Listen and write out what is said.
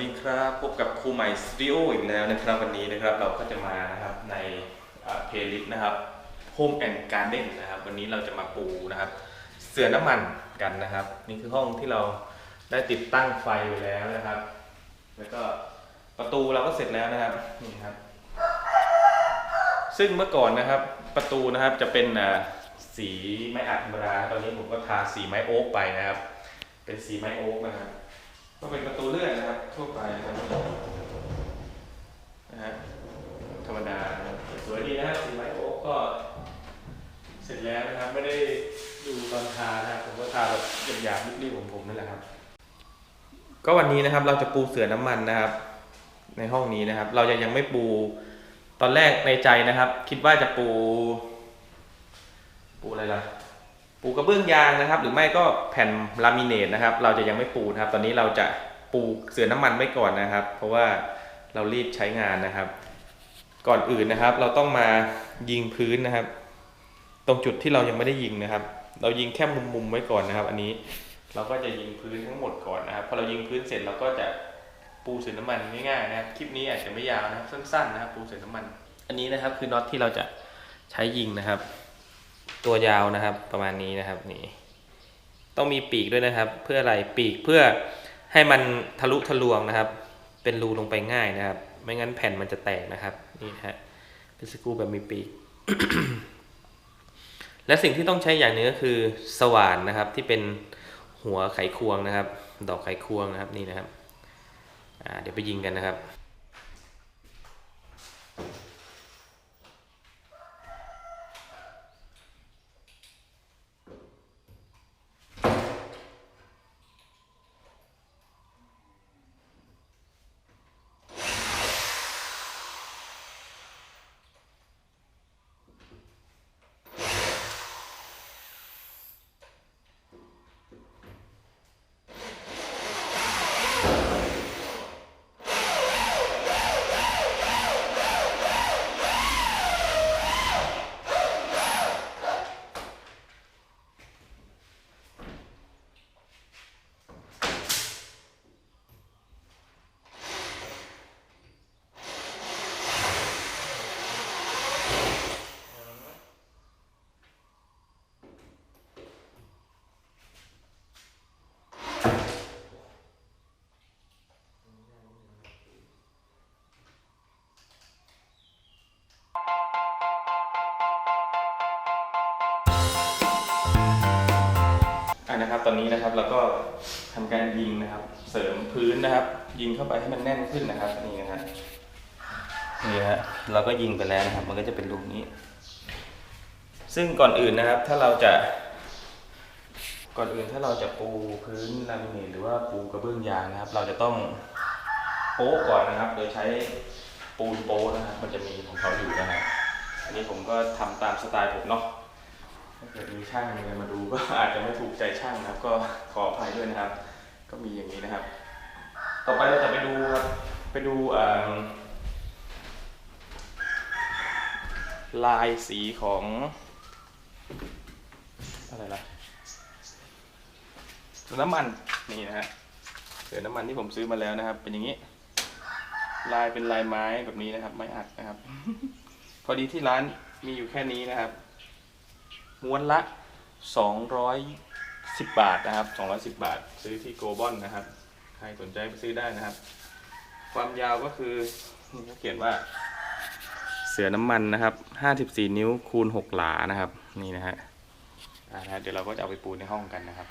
วันนี้นะครับเราก็จะมานะครับในเพลย์ลิสต์นะครับ Home and Garden นะครับวันนี้เราจะมาปูนะครับ เสือน้ำมันกันนะครับ นี่คือห้องที่เราได้ติดตั้งไฟไว้แล้วนะครับ แล้วก็ประตูเราก็เสร็จแล้วนะครับนี่ครับ ซึ่งเมื่อก่อนนะครับประตูนะครับจะเป็นสีไม้อัดธรรมดาตอนนี้ผมก็ทาสีไม้โอ๊กไปนะครับ เป็นสีไม้โอ๊กนะครับ ก็เป็นประตูเลื่อนนะครับ ทั่วไปนะครับนะฮะธรรมดานะครับสวยดีนะครับสีไม้โอ๊กก็เสร็จแล้วนะครับ ไม่ได้ดูตอนทานะครับผมก็ทาแบบหยาบๆรีบๆของผมนั่นแหละครับ ก็วันนี้นะครับเราจะปูเสือน้ำมันนะครับ ในห้องนี้นะครับ เรายังยังไม่ปูตอนแรกในใจนะครับ คิดว่าจะปู ปูอะไรล่ะ ปูกระเบื้องยางนะครับ หรือไม่ก็แผ่นลามิเนตนะครับ เราจะยังไม่ปูนะครับ ตอนนี้เราจะปูเสือน้ำมันไว้ก่อนนะครับ เพราะว่าเรารีบใช้งานนะครับ ก่อนอื่นนะครับ เราต้องมายิงพื้นนะครับ ตรงจุดที่เรายังไม่ได้ยิงนะครับ เรายิงแค่มุมๆไว้ก่อนนะครับ อันนี้เราก็จะยิงพื้นทั้งหมดก่อนนะครับพอเรายิงพื้นเสร็จเราก็จะปูเสือน้ำมันง่ายๆนะครับคลิปนี้อาจจะไม่ยาวนะครับสั้นๆนะครับ ปูเสือน้ำมัน อันนี้นะครับคือน็อตที่เราจะใช้ยิงนะครับ ตัวยาวนะครับประมาณนี้นะครับนี่ต้องมีปีกด้วยนะครับ เพื่ออะไรปีกเพื่อให้มันทะลุทะลวงนะครับ เป็นรูลงไปง่ายนะครับ ไม่งั้นแผ่นมันจะแตกนะครับนี่ฮะเป็นสกรูแบบมีปีก และสิ่งที่ต้องใช้อย่างนึงก็คือสว่านนะครับ ที่เป็นหัวไขควงนะครับ ดอกไขควงนะครับนี่นะครับเดี๋ยวไปยิงกันนะครับ นะครับ ตอนนี้นะครับเราก็ทำการยิงนะครับ เสริมพื้นนะครับ ยิงเข้าไปให้มันแน่นขึ้นนะครับนี่นะฮะนี่ฮะเราก็ยิงไปแล้วนะครับ มันก็จะเป็นรูนี้ ซึ่งก่อนอื่นนะครับ ถ้าเราจะก่อนอื่นถ้าเราจะปูพื้นลามิเนตหรือว่าปูกระเบื้องยางนะครับ เราจะต้องโป๊ก่อนนะครับ โดยใช้ปูนโป๊นะครับ มันจะมีของเขาอยู่นะครับอันนี้ผมก็ทำตามสไตล์ผมเนาะ ถ้าเกิดมีช่างอะไรมาดูก็อาจจะไม่ถูกใจช่างนะครับ ก็ขออภัยด้วยนะครับ ก็มีอย่างนี้นะครับ ต่อไปเราจะไปดูครับไปดูลายสีของอะไรล่ะน้ำมันนี่นะฮะเสือน้ำมันที่ผมซื้อมาแล้วนะครับ เป็นอย่างนี้ ลายเป็นลายไม้แบบนี้นะครับ ไม้อัดนะครับ พอดีที่ร้านมีอยู่แค่นี้นะครับ ม้วนละ 210 บาทนะครับ 210 บาท ซื้อที่โกลบอนนะครับ ใครสนใจไปซื้อได้นะครับ ความยาวก็คือเขาเขียนว่า เสือน้ำมันนะครับ 54 นิ้วคูณ 6 หลานะครับ นี่นะฮะอ่านะฮะเดี๋ยวเราก็จะเอาไปปูในห้องกันนะครับ